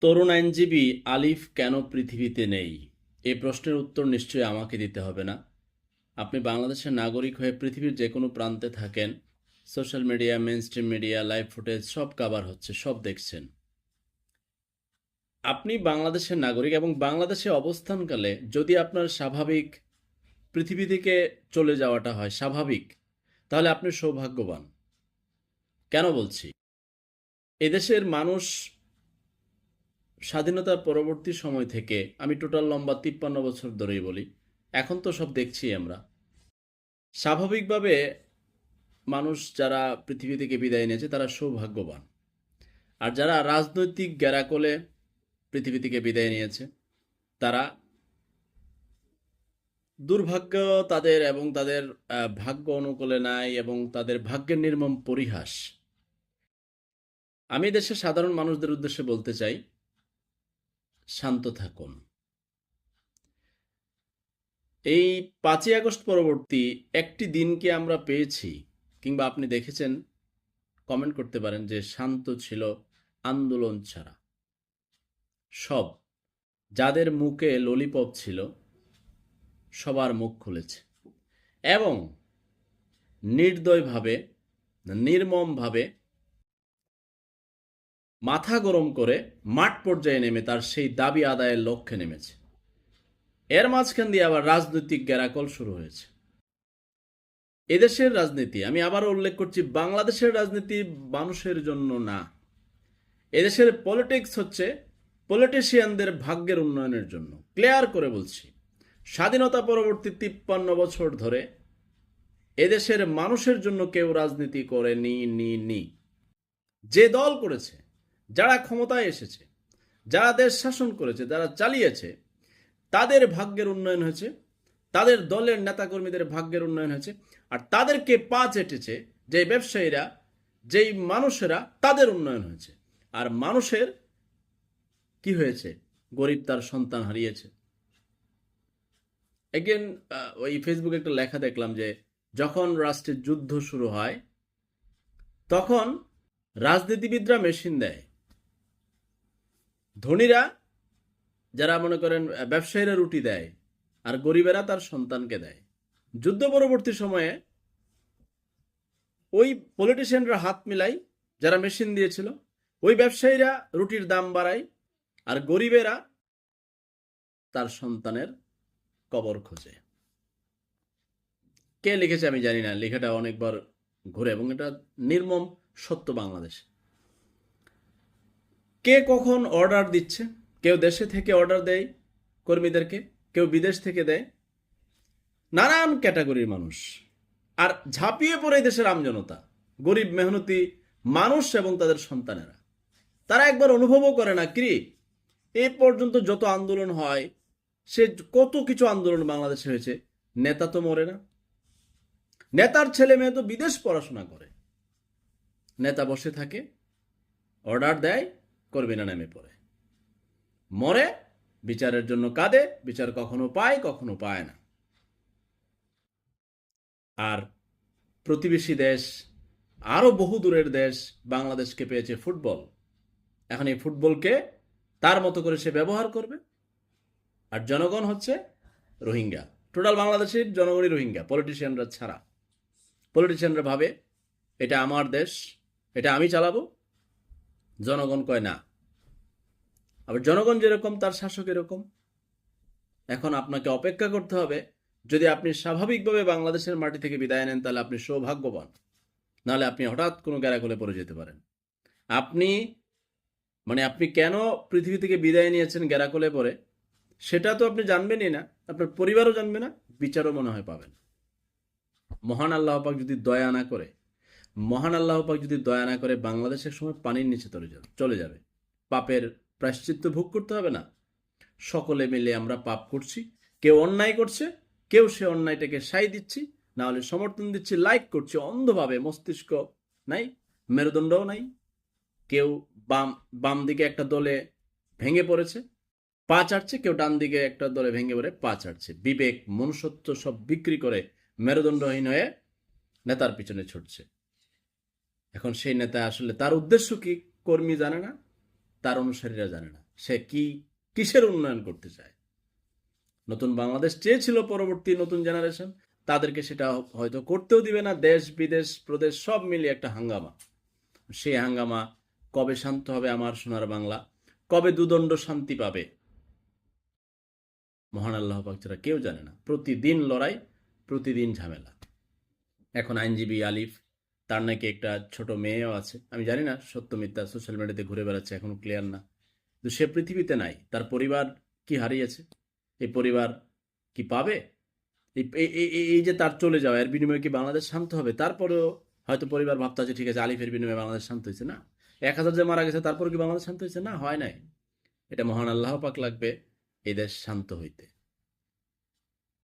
তরুণ আইনজীবী আলিফ কেন পৃথিবীতে নেই? এই প্রশ্নের উত্তর নিশ্চয়ই আমাকে দিতে হবে না। আপনি বাংলাদেশের নাগরিক হয়ে পৃথিবীর যে কোনো প্রান্তে থাকেন, social media main media live footage সব কাভার হচ্ছে, সব দেখছেন। আপনি বাংলাদেশের নাগরিক এবং বাংলাদেশে অবস্থানকালে যদি আপনার স্বাভাবিক পৃথিবী থেকে চলে যাওয়াটা হয় স্বাভাবিক, তাহলে আপনি সৌভাগ্যবান। কেন বলছি? এদেশের মানুষ স্বাধীনতার পরবর্তী সময় থেকে আমি টোটাল লম্বা তিপ্পান্ন বছর ধরেই বলি। এখন তো সব দেখছি আমরা। স্বাভাবিকভাবে মানুষ যারা পৃথিবী থেকে বিদায় নিয়েছে, তারা সৌভাগ্যবান। আর যারা রাজনৈতিক গ্যারাকলে পৃথিবী থেকে বিদায় নিয়েছে, তারা দুর্ভাগ্য তাদের এবং তাদের ভাগ্য অনুকূলে নাই এবং তাদের ভাগ্যের নির্মম পরিহাস। আমি দেশের সাধারণ মানুষদের উদ্দেশ্যে বলতে চাই শান্ত থাকুন। এই পাঁচই আগস্ট পরবর্তী একটি দিনকে আমরা পেয়েছি, কিংবা আপনি দেখেছেন কমেন্ট করতে পারেন যে শান্ত ছিল আন্দোলন ছাড়া। সব, যাদের মুখে ললিপপ ছিল, সবার মুখ খুলেছে। এবং নির্দয়ভাবে, নির্মমভাবে মাথা গরম করে মাঠ পর্যায়ে নেমে তার সেই দাবি আদায়ের লক্ষ্যে নেমেছে। এর মাঝখান দিয়ে আবার রাজনৈতিক গ্যারাকল শুরু হয়েছে। এদেশের রাজনীতি, আমি আবার উল্লেখ করছি, বাংলাদেশের রাজনীতি মানুষের জন্য না। এদেশের পলিটিক্স হচ্ছে পলিটিশিয়ানদের ভাগ্যের উন্নয়নের জন্য। ক্লিয়ার করে বলছি, স্বাধীনতা পরবর্তী তিপ্পান্ন বছর ধরে এদেশের মানুষের জন্য কেউ রাজনীতি করে নি নি নি। যে দল করেছে যারা ক্ষমতায় এসেছে, যারা দেশ শাসন করেছে, যারা চালিয়েছে, তাদের ভাগ্যের উন্নয়ন হয়েছে, তাদের দলের নেতাকর্মীদের ভাগ্যের উন্নয়ন হয়েছে, আর তাদেরকে পা চেটেছে যে ব্যবসায়ীরা, যেই মানুষেরা, তাদের উন্নয়ন হয়েছে। আর মানুষের কি হয়েছে? গরিব তার সন্তান হারিয়েছে। এগেন ওই ফেসবুকে একটা লেখা দেখলাম যে, যখন রাষ্ট্রের যুদ্ধ শুরু হয়, তখন রাজনীতিবিদরা মেশিন দেয়। ধনীরা যারা মনে করেন ব্যবসায়ীরা রুটি দেয় আর গরিবেরা তার সন্তানকে দেয়। যুদ্ধ পরবর্তী সময়ে ওই পলিটিশিয়ানরা হাত মিলাই যারা মেশিন দিয়েছিল, ওই ব্যবসায়ীরা রুটির দাম বাড়ায় আর গরিবেরা তার সন্তানের কবর খোঁজে। কে লিখেছে আমি জানি না, লেখাটা অনেকবার ঘুরে এবং এটা নির্মম সত্য বাংলাদেশ। কে কখন অর্ডার দিচ্ছে? কেউ দেশে থেকে অর্ডার দেয় কর্মীদেরকে, কেউ বিদেশ থেকে দেয়। নানান ক্যাটাগরির মানুষ। আর ঝাঁপিয়ে পড়ে দেশের আমজনতা গরিব, মেহনতি মানুষ এবং তাদের সন্তানেরা। তারা একবার অনুভবও করে না কি এ পর্যন্ত যত আন্দোলন হয়, সে কত কিছু আন্দোলন বাংলাদেশে হয়েছে, নেতা তো মরে না। নেতার ছেলে মেয়ে তো বিদেশ পড়াশোনা করে। নেতা বসে থাকে অর্ডার দেয় করবি না নেমে পড়ে। মরে, বিচারের জন্য কাঁদে, বিচার কখনো পায় কখনো পায় না। আর প্রতিবেশী দেশ, আরও বহু দূরের দেশ বাংলাদেশকে পেয়েছে ফুটবল। এখন এই ফুটবলকে তার মতো করে সে ব্যবহার করবে। আর জনগণ হচ্ছে রোহিঙ্গা। টোটাল বাংলাদেশের জনগণই রোহিঙ্গা, পলিটিশিয়ানরা ছাড়া। পলিটিশিয়ানরা ভাবে, এটা আমার দেশ, এটা আমি চালাবো জনগণ কয় না? আবার জনগণ যেরকম, তার শাসক এরকম। এখন আপনাকে অপেক্ষা করতে হবে, যদি আপনি স্বাভাবিকভাবে বাংলাদেশের মাটি থেকে বিদায় নেন, তাহলে আপনি সৌভাগ্যবান। নাহলে আপনি হঠাৎ কোনো গ্যারাকলে পড়ে যেতে পারেন। আপনি মানে আপনি কেন পৃথিবী থেকে বিদায় নিয়েছেন গ্যারাকলে পরে সেটা তো আপনি জানবেনই না। আপনার পরিবারও জানবে না, বিচারও মনে হয় পাবেন। মহান আল্লাহ পাক যদি দয়া না করে মহান আল্লাহ পাক যদি দয়া না করে বাংলাদেশের সময় পানির নিচে চলে যাবে চলে যাবে। পাপের প্রায়শ্চিত্ত ভোগ করতে হবে না। সকলে মিলে আমরা পাপ করছি, কেউ অন্যায় করছে, কেউ সে অন্যায়টাকে সাই দিচ্ছি, না হলে সমর্থন দিচ্ছি লাইক করছি, অন্ধভাবে মস্তিষ্ক নাই, মেরুদণ্ডও নাই। কেউ বাম বাম দিকে একটা দলে ভেঙে পড়েছে, পা চাটছে কেউ ডান দিকে একটা দলে ভেঙে পড়ে, পা চাটছে বিবেক, মনুষ্যত্ব সব বিক্রি করে মেরুদণ্ডহীন হয়ে নেতার পিছনে ছুটছে। এখন সেই নেতা আসলে তার উদ্দেশ্য কি কর্মী জানে না, তার অনুসারীরা জানে না। সে কি কিসের উন্নয়ন করতে চায়? নতুন বাংলাদেশ চেয়েছিল পরবর্তী নতুন জেনারেশন, তাদেরকে সেটা হয়তো করতেও দিবে না, দেশ, বিদেশ, প্রদেশ, সব মিলিয়ে একটা হাঙ্গামা। সেই হাঙ্গামা কবে শান্ত হবে আমার সোনার বাংলা? কবে দুদণ্ড শান্তি পাবে? মহান আল্লাহ পাক ছাড়া কেউ জানে না। প্রতিদিন লড়াই, প্রতিদিন ঝামেলা। এখন আইনজীবী আলিফ তার নাকি একটা ছোট মেয়েও আছে। আমি জানি না, সত্য মিথ্যা সোশ্যাল মিডিয়াতে ঘুরে বেড়াচ্ছে, এখনও ক্লিয়ার না। কিন্তু সে পৃথিবীতে নাই, তার পরিবার কি হারিয়েছে? এই পরিবার কি পাবে? এই- যে তার চলে যাওয়া, এর বিনিময়ে কি বাংলাদেশ শান্ত হবে? তারপরেও হয়তো পরিবার ভাবতে আছে, ঠিক আছে, আলিফের বিনিময়ে বাংলাদেশ শান্ত হয়েছে। না, এক হাজার যে মারা গেছে তারপর কি বাংলাদেশ শান্ত হয়েছে? না, হয় নাই। এটা মহান আল্লাহ পাক লাগবে এই দেশ শান্ত হইতে।